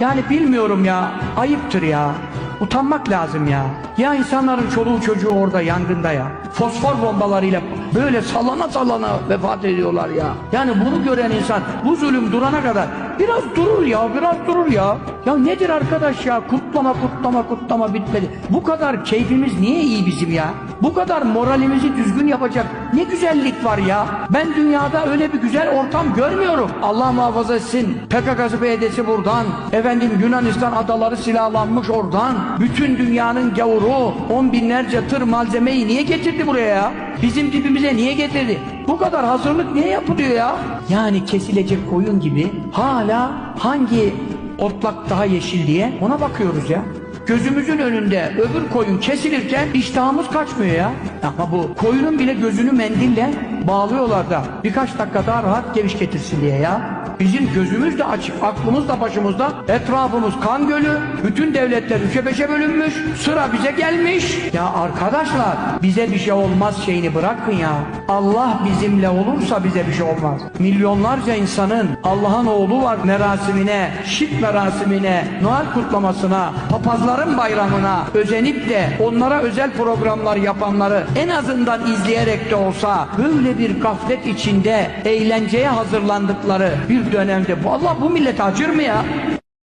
Yani bilmiyorum ya. Ayıptır ya. Utanmak lazım ya. Ya insanların çoluğu çocuğu orada yangında ya. Fosfor bombalarıyla böyle sallana sallana vefat ediyorlar ya. Yani bunu gören insan bu zulüm durana kadar biraz durur ya biraz durur ya. Ya nedir arkadaş ya kutlama kutlama kutlama bitmedi. Bu kadar keyfimiz niye iyi bizim ya? Bu kadar moralimizi düzgün yapacak ne güzellik var ya. Ben dünyada öyle bir güzel ortam görmüyorum. Allah muhafaza etsin. PKK'sı PYD'si buradan. Efendim Yunanistan adaları silahlanmış oradan. Bütün dünyanın gavuru on binlerce tır malzemeyi niye getirdi buraya ya? Bizim dibimize niye getirdi? Bu kadar hazırlık niye yapılıyor ya? Yani kesilecek koyun gibi hala hangi otlak daha yeşil diye ona bakıyoruz ya. Gözümüzün önünde öbür koyun kesilirken iştahımız kaçmıyor ya. Ama bu koyunun bile gözünü mendille bağlıyorlar da birkaç dakika daha rahat geviş getirsin diye ya. Bizim gözümüz de açık, aklımız da başımızda. Etrafımız kan gölü, bütün devletler üçe beşe bölünmüş, sıra bize gelmiş. Ya arkadaşlar bize bir şey olmaz şeyini bırakın ya. Allah bizimle olursa bize bir şey olmaz. Milyonlarca insanın Allah'ın oğlu var merasimine, şirk merasimine, Noel kutlamasına, papazların bayramına özenip de onlara özel programlar yapanları en azından izleyerek de olsa böyle bir gaflet içinde eğlenceye hazırlandıkları bir dönemde Allah bu millete acır mı ya?